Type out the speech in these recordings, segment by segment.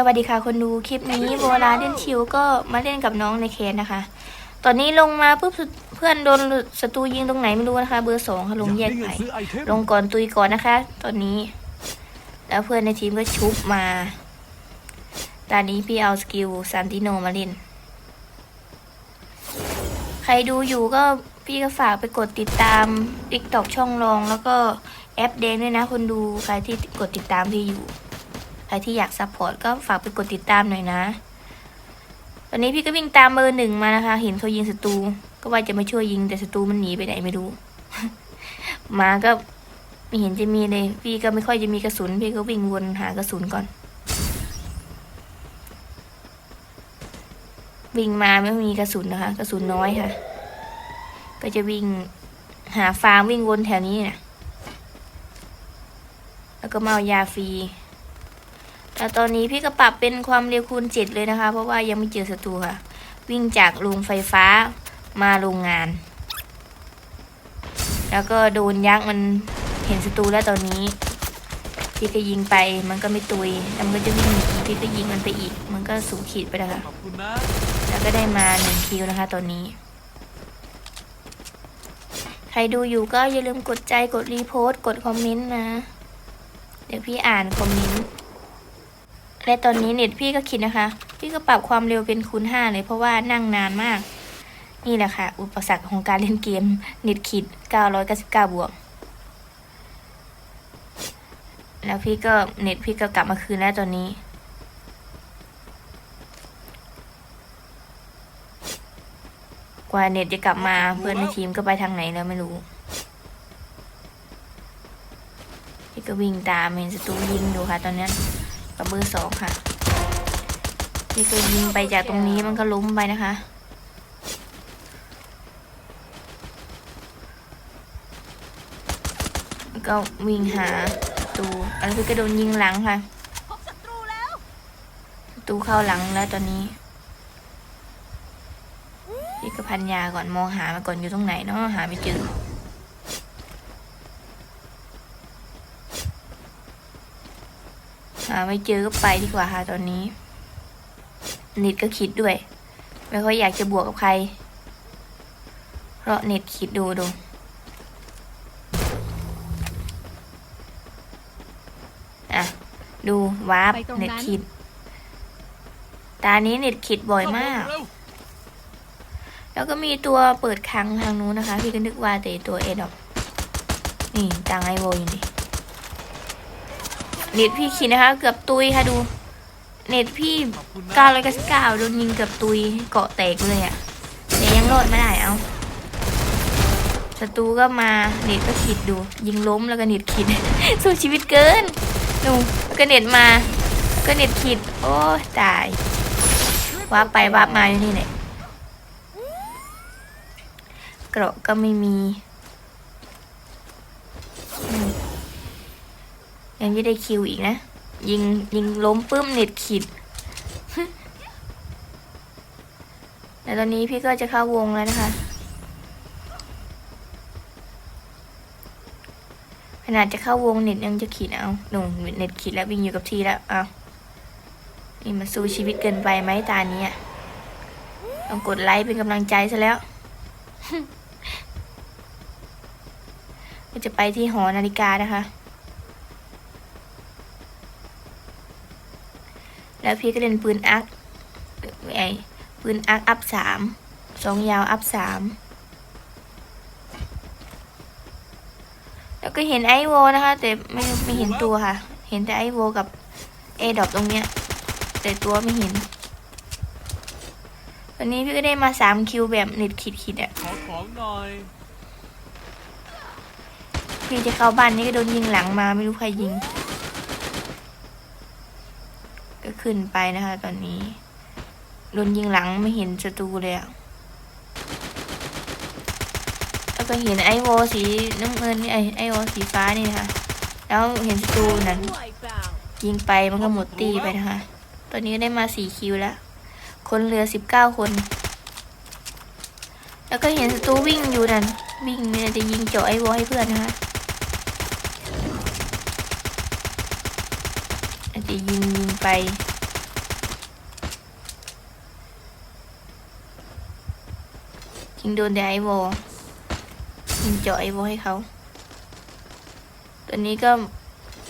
สวัสดีค่ะคนดูคลิปนี้โบราเล่นชิวก็มาเล่นกับน้องในเคนนะคะ ตอนนี้ลงมาปุ๊บเพื่อนโดนศัตรูยิงตรงไหนไม่รู้นะคะ เบอร์สองค่ะลงแยกไปลงก่อนตุยก่อนนะคะ ตอนนี้ แล้วเพื่อนในทีมก็ชุบมาตอนนี้พี่เอาสกิลซันติโนมาเล่น ใครดูอยู่ก็พี่ก็ฝากไปกดติดตาม t ิ k t o k ช่องรอง แล้วก็แอปแดงด้วยนะคนดูใครที่กดติดตามพี่อยู่ ใครที่อยากซัพพอร์ตก็ฝากไปกดติดตามหน่อยนะ ตอนนี้พี่ก็วิ่งตามเบอร์หนึ่งมานะคะ เห็นเขายิงศัตรู ก็ว่าจะมาช่วยยิงแต่ศัตรูมันหนีไปไหนไม่รู้ มาก็ไม่เห็นจะมีเลย พี่ก็ไม่ค่อยจะมีกระสุน พี่ก็วิ่งวนหากระสุนก่อน วิ่งมาไม่มีกระสุนนะคะ กระสุนน้อยค่ะ ก็จะวิ่งหาฟาร์มวิ่งวนแถวนี้นะแล้วก็มาเอายาฟรี แล้วตอนนี้พี่ก็ปรับเป็นความเร็วคูณเจ็ดเลยนะคะ เพราะว่ายังไม่เจอศัตรูค่ะ วิ่งจากโรงไฟฟ้ามาโรงงาน แล้วก็โดนยักษ์มันเห็นศัตรูแล้วตอนนี้ พี่ก็ยิงไปมันก็ไม่ตุยแล้วมันก็จะวิ่งหนีพี่ก็ยิงมันไปอีก มันก็สูงขีดไปแล้วค่ะขอบคุณนะแล้วก็ได้มาหนึ่งคิวนะคะตอนนี้ใครดูอยู่ก็อย่าลืมกดใจกดรีโพสต์กดคอมเมนต์นะ เดี๋ยวพี่อ่านคอมเมนต์ และตอนนี้เน็ตพี่ก็คิดนะคะ พี่ก็ปรับความเร็วเป็นคูณห้าเลยเพราะว่านั่งนานมาก นี่แหละค่ะ อุปสรรคของการเล่นเกม เน็ตคิด999 บวก แล้วพี่ก็เน็ตพี่ก็กลับมาคืนแล้วตอนนี้กว่าเน็ตจะกลับมาเพื่อนในทีมก็ไปทางไหนแล้วไม่รู้พี่ก็วิ่งตามเห็นศัตรูยิงอยู่ค่ะตอนนี้ กับเบอร์สองค่ะพี่ก็ยิงไปจากตรงนี้มันก็ล้มไปนะคะแล้วก็วิ่งหาศัตรูแล้วพี่ก็โดนยิงหลังค่ะศัตรูเข้าหลังแล้วตอนนี้พี่ก็พันยาก่อนมองหามาก่อนอยู่ตรงไหนเนาะหาไม่เจอ หาไม่เจอก็ไปดีกว่าค่ะตอนนี้เน็ตก็คิดด้วย ไม่ค่อยอยากจะบวกกับใคร เพราะเน็ตคิดดูดูอะ ดูวาร์ปไปตรงนั้นเน็ตคิด ตานี้เน็ตคิดบ่อยมากเร็วแล้วก็มีตัวเปิดครั้งทางนู้นนะคะ พี่ก็นึกว่าแต่ตัวเอดอกนี่ตังไอโวอยู่นี่ เน็ตพี่คิดนะคะ เกือบตุยค่ะดู เน็ตพี่เก้าร้อยเก้าสิบเก้าโดนยิงเกือบตุยเกาะแตกเลยอะ่ะแต่ยังรอดไม่ได้เอาศัตรูก็มาเน็ตก็ขีดดู ยิงล้มแล้วก็เน็ตขีด สู้ชีวิตเกินดูแล้วก็เน็ตมาก็เน็ตขีดโอ้ตายว่าไปว่ามาอยู่นี่แหละเกราะก็ไม่มีอืม ยังไม่ได้คิวอีกนะ ยิงยิงล้มปื้มเน็ตขีดแล้วตอนนี้พี่ก็จะเข้าวงแล้วนะคะ ขนาดจะเข้าวงเน็ตยังจะขีดเอาหนูเน็ตขีดแล้ววิ่งอยู่กับที่แล้วเอานี่มันสู้ชีวิตเกินไปไหมตานี้ต้องกดไลค์เป็นกำลังใจซะแล้วก็จะไปที่หอนาฬิกานะคะ แล้วพี่ก็เล่นปืนอักไอปืนอักอัพสามสองยาวอัพสามแล้วก็เห็นไอโวนะคะ แต่ไม่ไม่เห็นตัวค่ะ เห็นแต่ไอโวกับเอดอบตรงเนี้ย แต่ตัวไม่เห็น วันนี้พี่ก็ได้มาสามคิวแบบเน็ตขีดขีดๆอะขอของหน่อยพี่จะเข้าบ้านนี่ก็โดนยิงหลังมาไม่รู้ใครยิง ก็ขึ้นไปนะคะ ตอนนี้โดนยิงหลังไม่เห็นศัตรูเลยอะแล้วก็เห็นไอโวสีน้ำเงินนี่ไอไอโวสีฟ้านี่นะคะ แล้วเห็นศัตรูนั้นยิงไปมันก็หมดตีไปนะคะ ตอนนี้ได้มาสี่คิวแล้ว คนเหลือสิบเก้าคน แล้วก็เห็นศัตรูวิ่งอยู่นั่นวิ่งเนี่ยจะยิงเจาะไอโวให้เพื่อนนะคะ อาจะยิงยิงไปยิงโดนแต่ไอวอยิงเจาะไอวอให้เขา ตอนนี้ก็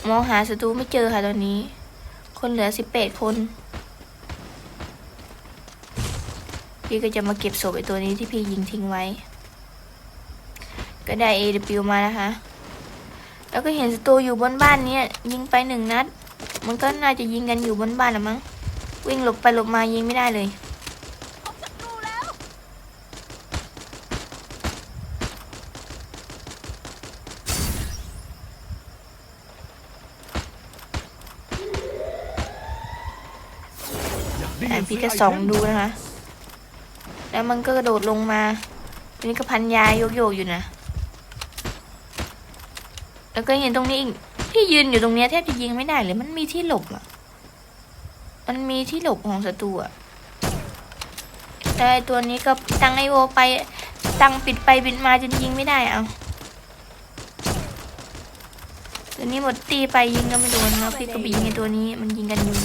มองหาศัตรูไม่เจอค่ะตอนนี้ คนเหลือสิบแปดคน พี่ก็จะมาเก็บศพไอตัวนี้ที่พี่ยิงทิ้งไว้ ก็ได้ AW มานะคะ แล้วก็เห็นศัตรูอยู่บนบ้านนี้ยิงไปหนึ่งนัด มันก็น่าจะยิงกันอยู่บนบ้านละมั้ง วิ่งหลบไปหลบมายิงไม่ได้เลยได้อ่พี่เสียก็ส่องดูนะคะ แล้วมันก็กระโดดลงมาอันนี้ก็พันยาโยกโยกๆอยู่นะ แล้วก็เห็นตรงนี้อีก พี่ยืนอยู่ตรงเนี้ยแทบจะยิงไม่ได้เลย มันมีที่หลบอะ มันมีที่หลบของศัตรูอะแต่ไอตัวนี้ก็ตั้งไอโอไป ตั้งปิดไปปิดมาจนยิงไม่ได้เอาตัวนี้หมดตีไปยิงก็ไม่โดนแล้วพี่ก็ไปยิงไอตัวนี้มันยิงกันอยู่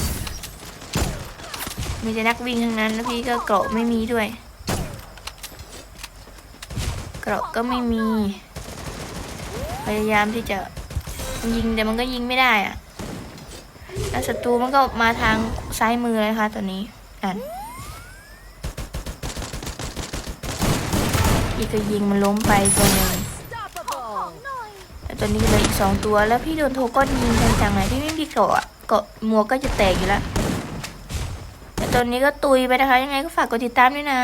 มีแต่นักวิ่งทั้งนั้นแล้วพี่ก็เกราะไม่มีด้วย เกราะก็ไม่มี พยายามที่จะ ยิงแต่มันก็ยิงไม่ได้อะแล้วศัตรูมันก็มาทางซ้ายมือเลยค่ะตอนนี้อ่านพี่ก็ยิงมันล้มไปตัวหนึ่งแล้วตอนนี้เลืออีกสองตัวแล้วพี่โดนโทก้อนยิงจังๆเลยพี่ไม่มีเกาะเกาะหมวกก็จะแตกอยู่แล้วแต่ตอนนี้ก็ตุยไปนะคะ ยังไงก็ฝากกดติดตามด้วยนะ